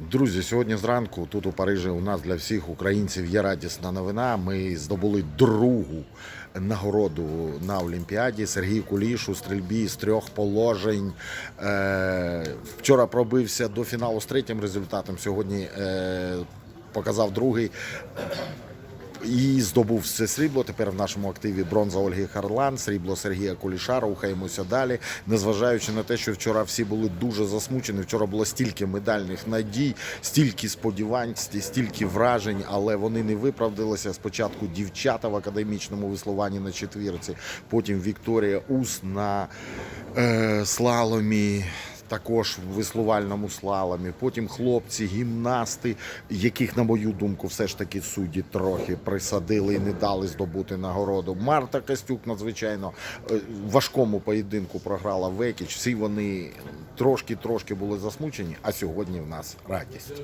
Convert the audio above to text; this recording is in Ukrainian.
Друзі, сьогодні зранку тут у Парижі у нас для всіх українців є радісна новина. Ми здобули другу нагороду на Олімпіаді. Сергій Куліш у стрільбі з трьох положень. Е, вчора пробився до фіналу з третім результатом. Сьогодні е, показав другий. І здобув все срібло. Тепер в нашому активі бронза Ольги Харлан, срібло Сергія Куліша. Рухаємося далі. Незважаючи на те, що вчора всі були дуже засмучені. Вчора було стільки медальних надій, стільки сподівань, сті- стільки вражень, але вони не виправдалися. Спочатку дівчата в академічному веслуванні на четвірці, потім Вікторія Ус на е, слаломі також в веслувальному слаломі. Потім хлопці, гімнасти, яких, на мою думку, все ж таки судді трохи присадили і не дали здобути нагороду. Марта Костюк надзвичайно е, в важкому поєдинку програла Векіч. Всі вони трошки-трошки були засмучені, а сьогодні в нас радість.